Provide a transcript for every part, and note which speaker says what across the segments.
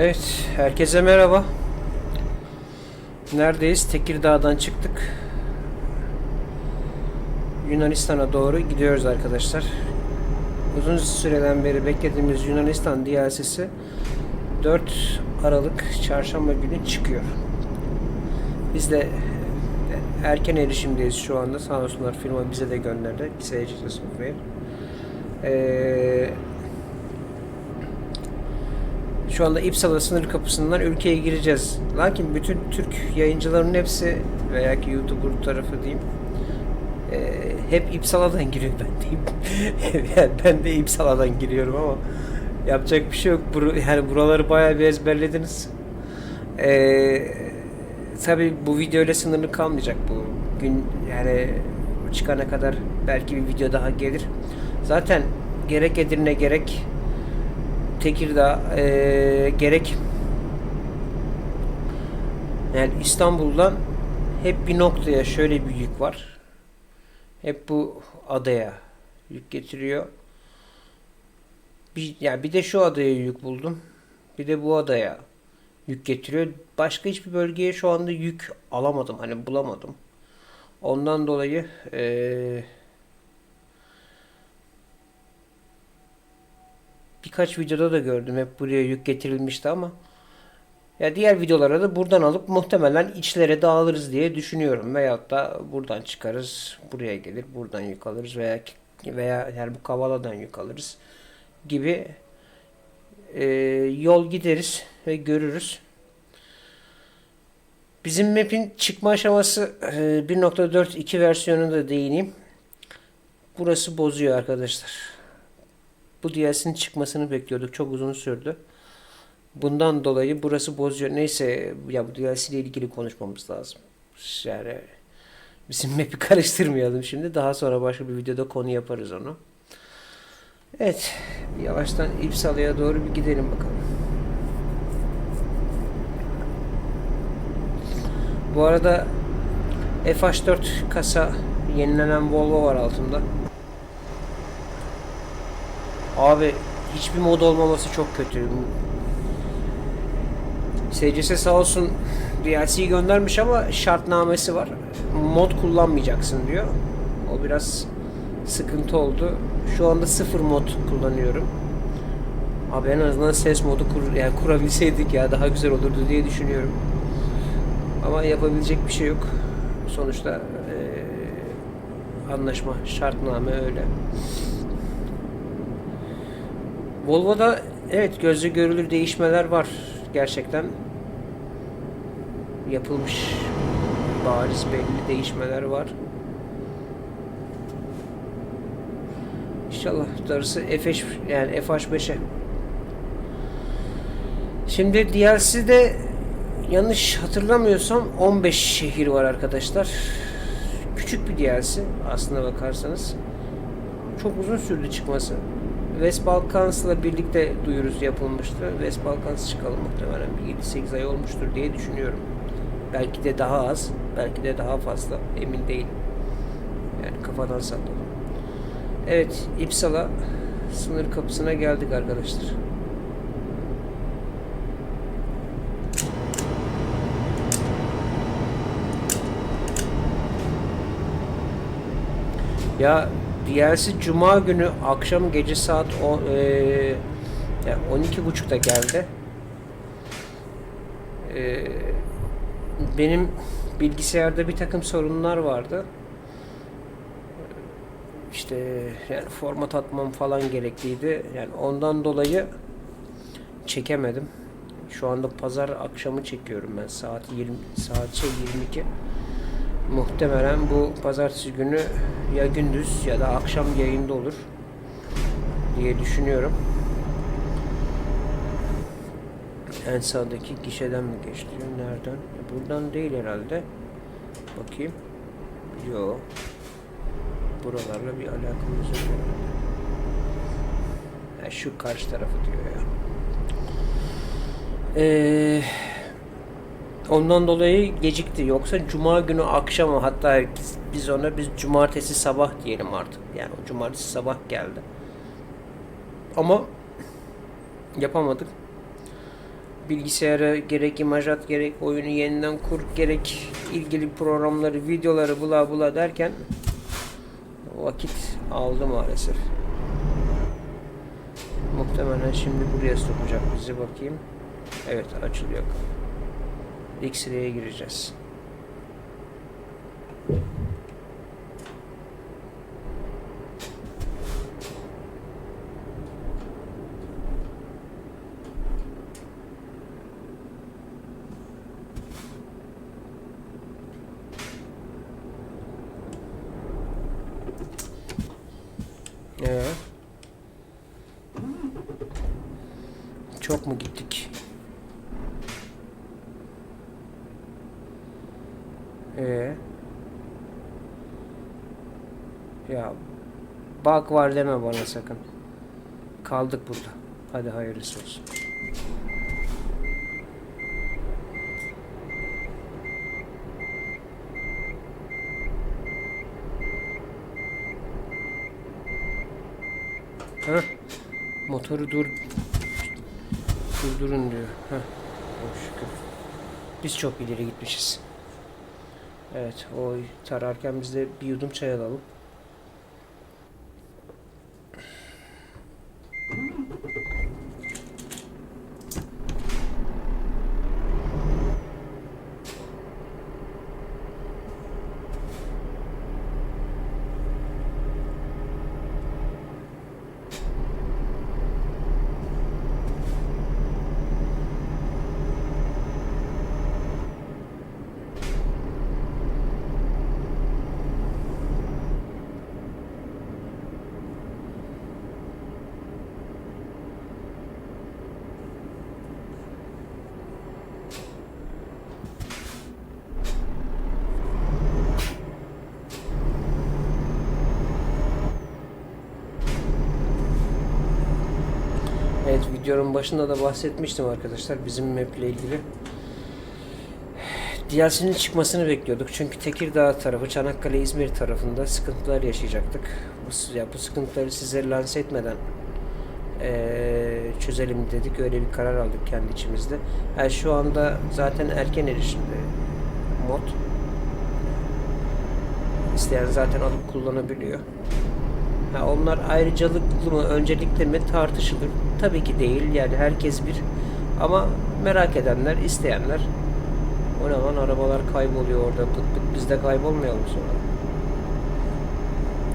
Speaker 1: Evet, herkese merhaba. Neredeyiz? Tekirdağ'dan çıktık. Yunanistan'a doğru gidiyoruz arkadaşlar. Uzun süreden beri beklediğimiz Yunanistan DLC'si 4 Aralık Çarşamba günü çıkıyor. Biz de erken erişimdeyiz şu anda. Sağ olsunlar firma bize de gönderdi. Seyirci Software. Ee, şu anda İpsala sınır kapısından ülkeye gireceğiz. Lakin bütün Türk yayıncıların hepsi veya ki YouTuber tarafı diyeyim e, hep İpsala'dan giriyor ben diyeyim. Yani ben de İpsala'dan giriyorum ama yapacak bir şey yok. Bur yani buraları bayağı bir ezberlediniz. E, tabii bu video ile sınırlı kalmayacak bu gün yani çıkana kadar belki bir video daha gelir. Zaten gerek Edirne gerek Tekirdağ eee, gerek yani İstanbul'dan hep bir noktaya şöyle bir yük var. Hep bu adaya yük getiriyor. Bir, yani bir de şu adaya yük buldum. Bir de bu adaya yük getiriyor. Başka hiçbir bölgeye şu anda yük alamadım. Hani bulamadım. Ondan dolayı eee birkaç videoda da gördüm. Hep buraya yük getirilmişti ama ya diğer videolara da buradan alıp muhtemelen içlere dağılırız diye düşünüyorum. Veyahut da buradan çıkarız, buraya gelir, buradan yük alırız veya veya yani bu kavaladan yük alırız gibi e, yol gideriz ve görürüz. Bizim map'in çıkma aşaması e, 1.4.2 versiyonunda değineyim. Burası bozuyor arkadaşlar. Bu DLC'nin çıkmasını bekliyorduk. Çok uzun sürdü. Bundan dolayı burası bozuyor. Neyse ya bu DLC ile ilgili konuşmamız lazım. Yani bizim map'i karıştırmayalım şimdi. Daha sonra başka bir videoda konu yaparız onu. Evet. Yavaştan İpsala'ya doğru bir gidelim bakalım. Bu arada FH4 kasa yenilenen Volvo var altında. Abi hiçbir mod olmaması çok kötü. SCS sağ olsun DLC'yi göndermiş ama şartnamesi var. Mod kullanmayacaksın diyor. O biraz sıkıntı oldu. Şu anda sıfır mod kullanıyorum. Abi en azından ses modu kur, yani kurabilseydik ya daha güzel olurdu diye düşünüyorum. Ama yapabilecek bir şey yok. Sonuçta eee, anlaşma, şartname öyle. Volvo'da evet gözle görülür değişmeler var. Gerçekten yapılmış bariz belli değişmeler var. İnşallah darısı F5 yani FH5'e. Şimdi DLC'de yanlış hatırlamıyorsam 15 şehir var arkadaşlar. Küçük bir DLC aslına bakarsanız. Çok uzun sürdü çıkması. West Balkans'la birlikte duyurusu yapılmıştı. West Balkans çıkalı muhtemelen bir 7-8 ay olmuştur diye düşünüyorum. Belki de daha az, belki de daha fazla. Emin değilim. Yani kafadan salladım. Evet, İpsala sınır kapısına geldik arkadaşlar. Ya DLC Cuma günü akşam gece saat o, e, yani 12.30'da geldi. E, benim bilgisayarda bir takım sorunlar vardı. İşte yani format atmam falan gerekliydi. Yani ondan dolayı çekemedim. Şu anda pazar akşamı çekiyorum ben. Saat 20 saat şey 22. Muhtemelen bu pazartesi günü ya gündüz ya da akşam yayında olur diye düşünüyorum. En sağdaki gişeden mi geçti? Nereden? Buradan değil herhalde. Bakayım. Yo. Buralarla bir alakamız yok. Ha, şu karşı tarafı diyor ya. Eee Ondan dolayı gecikti. Yoksa cuma günü akşamı hatta biz ona biz cumartesi sabah diyelim artık. Yani o cumartesi sabah geldi. Ama yapamadık. bilgisayara gerek imajat gerek oyunu yeniden kur gerek ilgili programları videoları bula bula derken vakit aldı maalesef. Muhtemelen şimdi buraya sokacak bizi bakayım. Evet açılıyor. X-ray'e gireceğiz. Ee? Çok mu gittik? Ee? Ya bug var deme bana sakın. Kaldık burada. Hadi hayırlısı olsun. Heh. Motoru dur durdurun diyor. Heh. Çok şükür. Biz çok ileri gitmişiz. Evet, o tararken biz de bir yudum çay alalım. Evet videonun başında da bahsetmiştim arkadaşlar bizim map ile ilgili. DLC'nin çıkmasını bekliyorduk. Çünkü Tekirdağ tarafı, Çanakkale, İzmir tarafında sıkıntılar yaşayacaktık. Bu, ya bu sıkıntıları size lanse etmeden eee, çözelim dedik. Öyle bir karar aldık kendi içimizde. Yani şu anda zaten erken erişimde mod. İsteyen zaten alıp kullanabiliyor. Ha, onlar ayrıcalıklı mı, öncelikli mi tartışılır. Tabii ki değil. Yani herkes bir. Ama merak edenler, isteyenler o lan arabalar kayboluyor orada. Pıt pıt biz de kaybolmayalım sonra.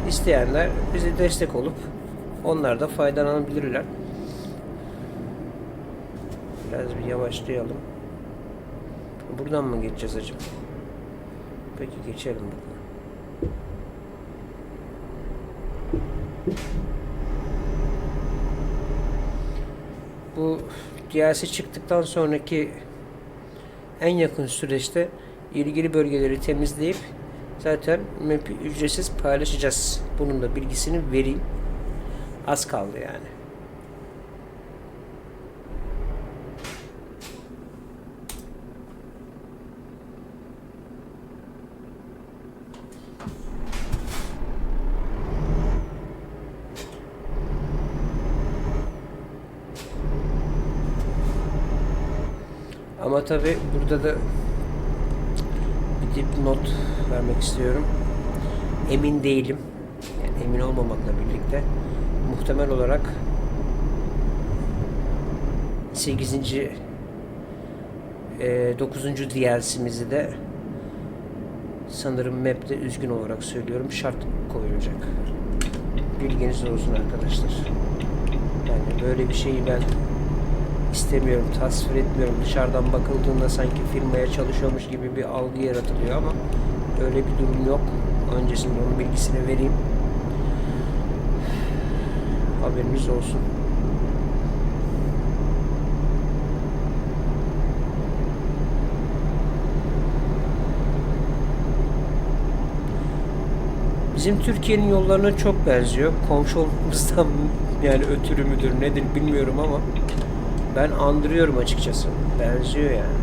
Speaker 1: İsteyenler bize destek olup onlar da faydalanabilirler. Biraz bir yavaşlayalım. Buradan mı geçeceğiz acaba? Peki geçelim bakalım. Bu DLC çıktıktan sonraki en yakın süreçte ilgili bölgeleri temizleyip zaten map'i ücretsiz paylaşacağız. Bunun da bilgisini vereyim. Az kaldı yani. Ama tabi burada da bir dipnot vermek istiyorum. Emin değilim. Yani emin olmamakla birlikte muhtemel olarak 8. E, 9. DLC'mizi de sanırım map'te üzgün olarak söylüyorum şart koyulacak. Bilginiz olsun arkadaşlar. Yani böyle bir şeyi ben istemiyorum, tasvir etmiyorum. Dışarıdan bakıldığında sanki firmaya çalışıyormuş gibi bir algı yaratılıyor ama öyle bir durum yok. Öncesinde onun bilgisini vereyim. Haberiniz olsun. Bizim Türkiye'nin yollarına çok benziyor. Komşu olmamızdan yani ötürü müdür nedir bilmiyorum ama ben andırıyorum açıkçası. Benziyor yani.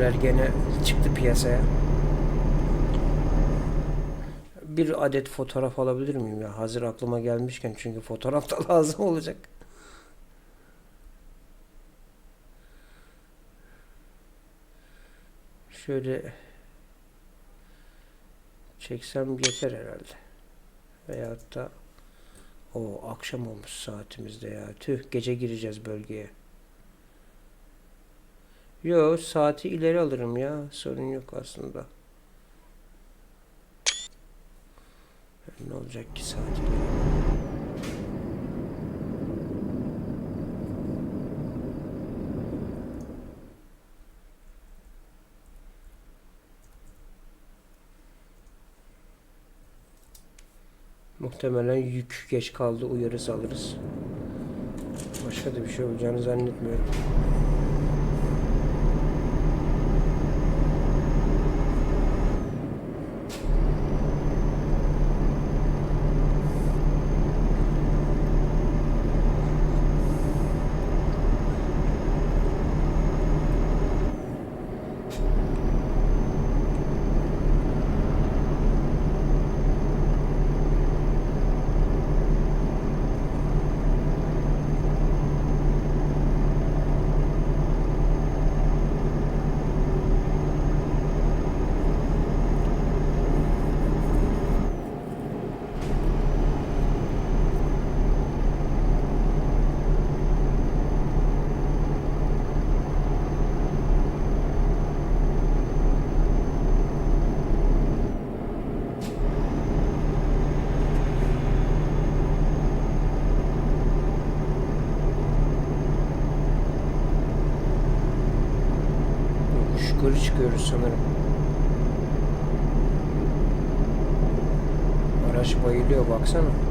Speaker 1: Şeyler gene çıktı piyasaya. Bir adet fotoğraf alabilir miyim ya? Hazır aklıma gelmişken çünkü fotoğraf da lazım olacak. Şöyle çeksem yeter herhalde. Veyahut da o akşam olmuş saatimizde ya. Tüh gece gireceğiz bölgeye. Yo saati ileri alırım ya. Sorun yok aslında. Ne olacak ki saat ileri? Muhtemelen yük geç kaldı uyarız alırız. Başka da bir şey olacağını zannetmiyorum. Yokuş yukarı çıkıyoruz sanırım. Araç bayılıyor baksana.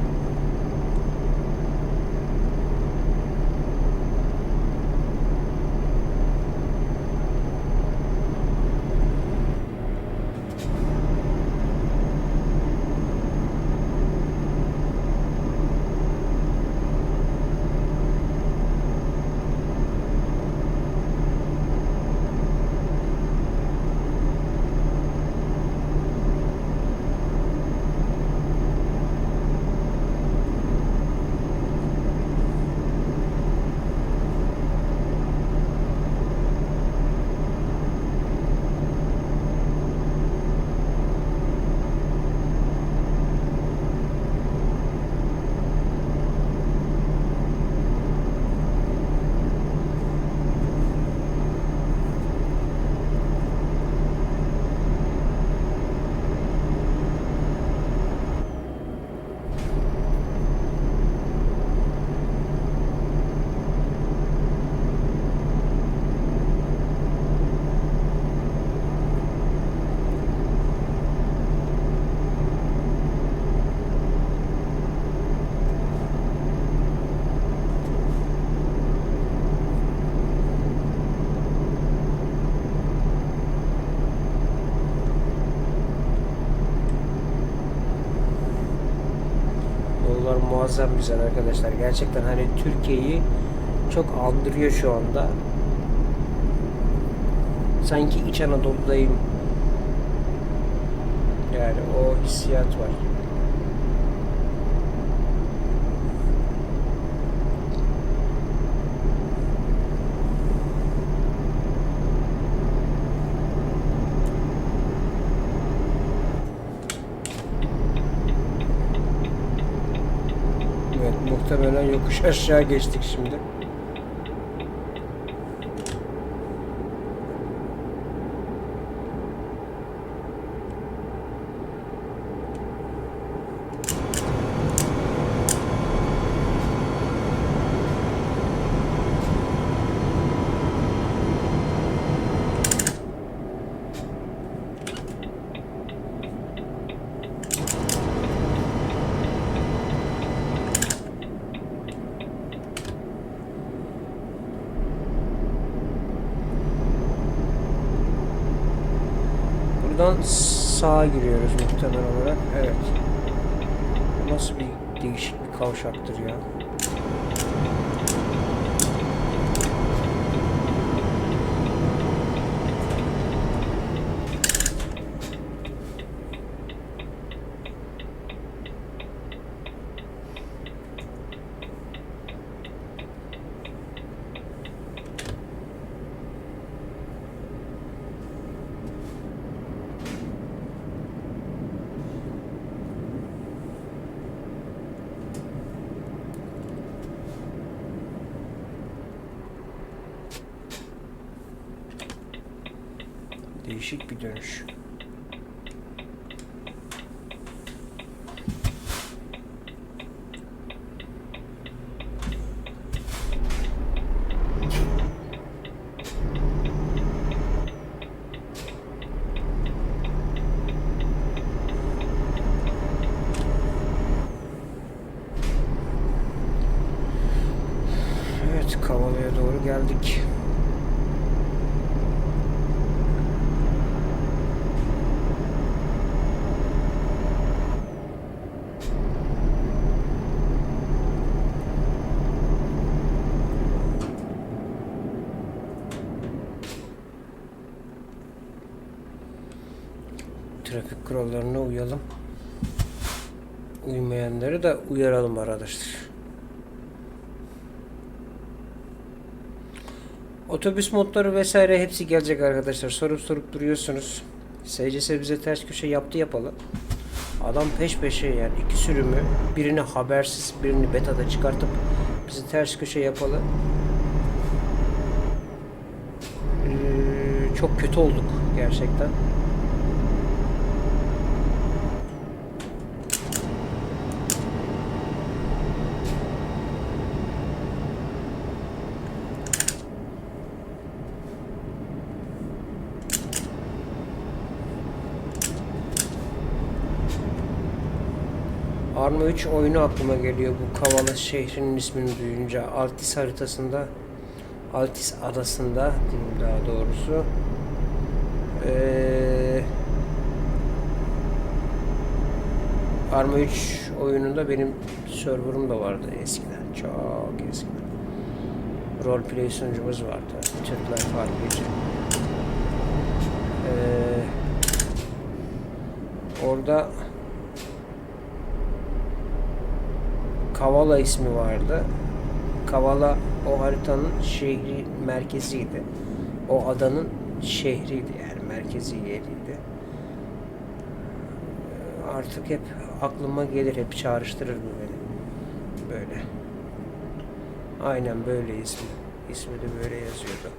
Speaker 1: Yollar muazzam güzel arkadaşlar. Gerçekten hani Türkiye'yi çok andırıyor şu anda. Sanki İç Anadolu'dayım. Yani o hissiyat var. Evet muhtemelen yokuş aşağı geçtik şimdi. Buradan sağa giriyoruz muhtemel olarak. Evet. Nasıl bir değişik bir kavşaktır ya. Değişik bir dönüş. Evet, Kavala'ya doğru geldik. Trafik kurallarına uyalım. Uymayanları da uyaralım arkadaşlar. Otobüs modları vesaire hepsi gelecek arkadaşlar. Sorup sorup duruyorsunuz. SCS bize ters köşe yaptı yapalı. Adam peş peşe yani iki sürümü birini habersiz birini betada çıkartıp bizi ters köşe yapalı. Ee, çok kötü olduk gerçekten. Arma 3 oyunu aklıma geliyor bu Kavala şehrinin ismini duyunca. Altis haritasında Altis adasında daha doğrusu. Ee, Arma 3 oyununda benim serverım da vardı eskiden. Çok eskiden. Roleplay sunucumuz vardı. Türkler Farklıcı. Ee, orada Kavala ismi vardı. Kavala o haritanın şehri merkeziydi. O adanın şehriydi yani merkezi yeriydi. Artık hep aklıma gelir, hep çağrıştırır bu beni. Böyle. Aynen böyle ismi. İsmi de böyle yazıyordu.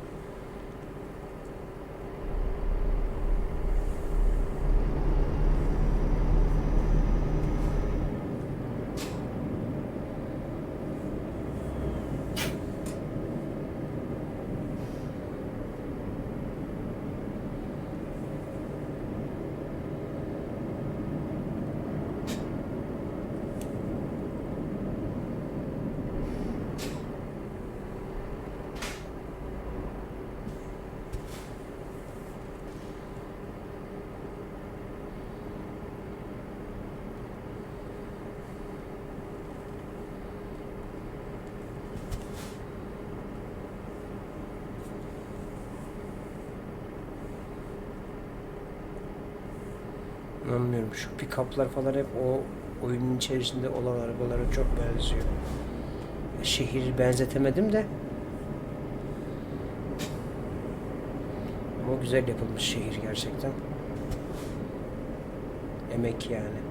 Speaker 1: Anlamıyorum. Şu pick-up'lar falan hep o oyunun içerisinde olan arabalara çok benziyor. Şehir benzetemedim de. Ama güzel yapılmış şehir gerçekten. Emek yani.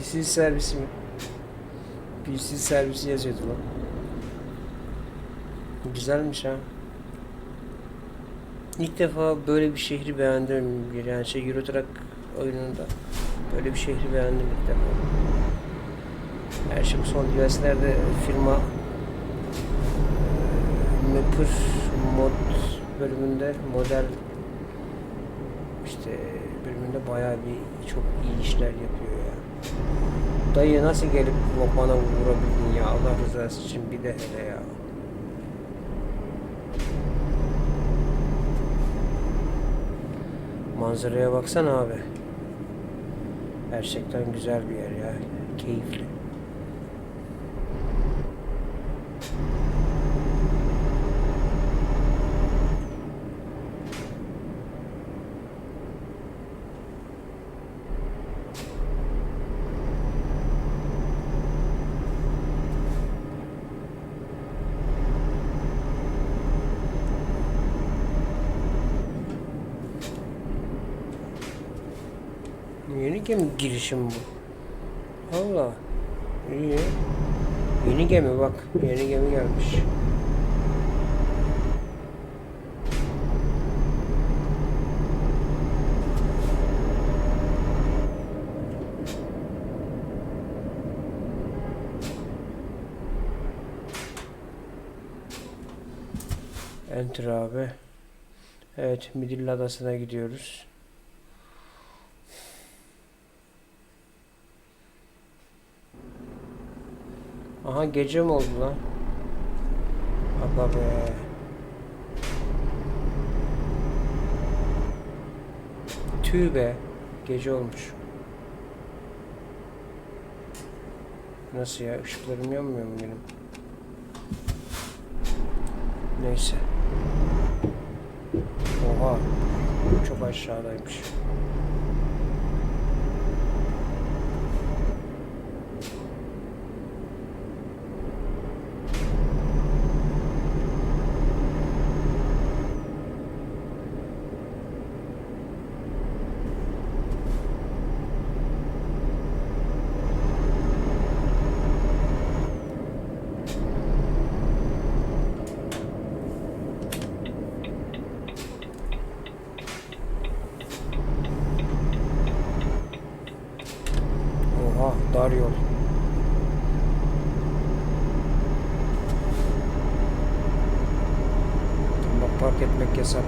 Speaker 1: PC servisi mi? PC servisi yazıyordu lan. Güzelmiş ha. İlk defa böyle bir şehri beğendim. Yani şey Euro Truck oyununda böyle bir şehri beğendim ilk defa. Her şey son DLC'lerde firma eee, Mapper mod bölümünde model işte bölümünde bayağı bir çok iyi işler yapıyor ya. Dayı nasıl gelip bana vurabildin ya Allah rızası için bir de hele ya. Manzaraya baksana abi. Gerçekten güzel bir yer ya. Keyifli. Yeni gemi girişim bu. Allah. İyi. Yeni gemi bak. Yeni gemi gelmiş. Enter abi. Evet, Midilli Adası'na gidiyoruz. Aha gece mi oldu lan? Aga be. Tüh be. Gece olmuş. Nasıl ya? Işıklarım yanmıyor mu benim? Neyse. Oha. Çok aşağıdaymış. Pocket में कैसा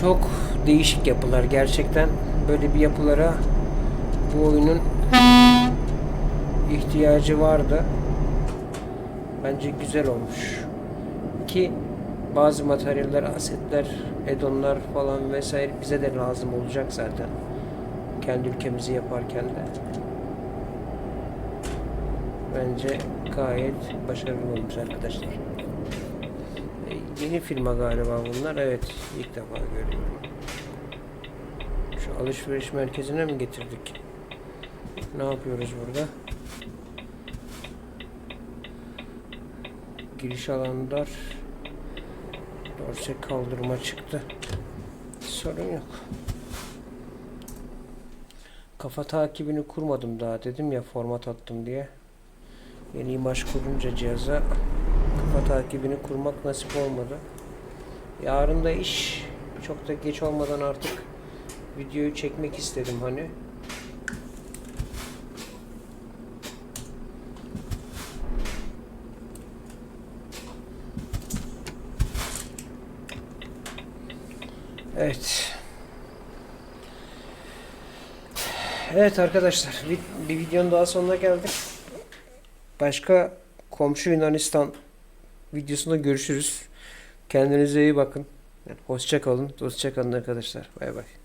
Speaker 1: Çok değişik yapılar gerçekten. Böyle bir yapılara bu oyunun ihtiyacı vardı. Bence güzel olmuş. Ki bazı materyaller, asetler, edonlar falan vesaire bize de lazım olacak zaten. Kendi ülkemizi yaparken de. Bence gayet başarılı olmuş arkadaşlar. Yeni firma galiba bunlar. Evet, ilk defa görüyorum. Şu alışveriş merkezine mi getirdik? Ne yapıyoruz burada? Giriş alanı dar. Porsche kaldırıma çıktı. Sorun yok. Kafa takibini kurmadım daha dedim ya format attım diye. Yeni imaj kurunca cihaza kafa takibini kurmak nasip olmadı. Yarın da iş çok da geç olmadan artık videoyu çekmek istedim hani. Evet. Evet arkadaşlar bir, videonun daha sonuna geldik. Başka komşu Yunanistan videosunda görüşürüz. Kendinize iyi bakın. Hoşça kalın. Hoşça kalın arkadaşlar. Bay bay.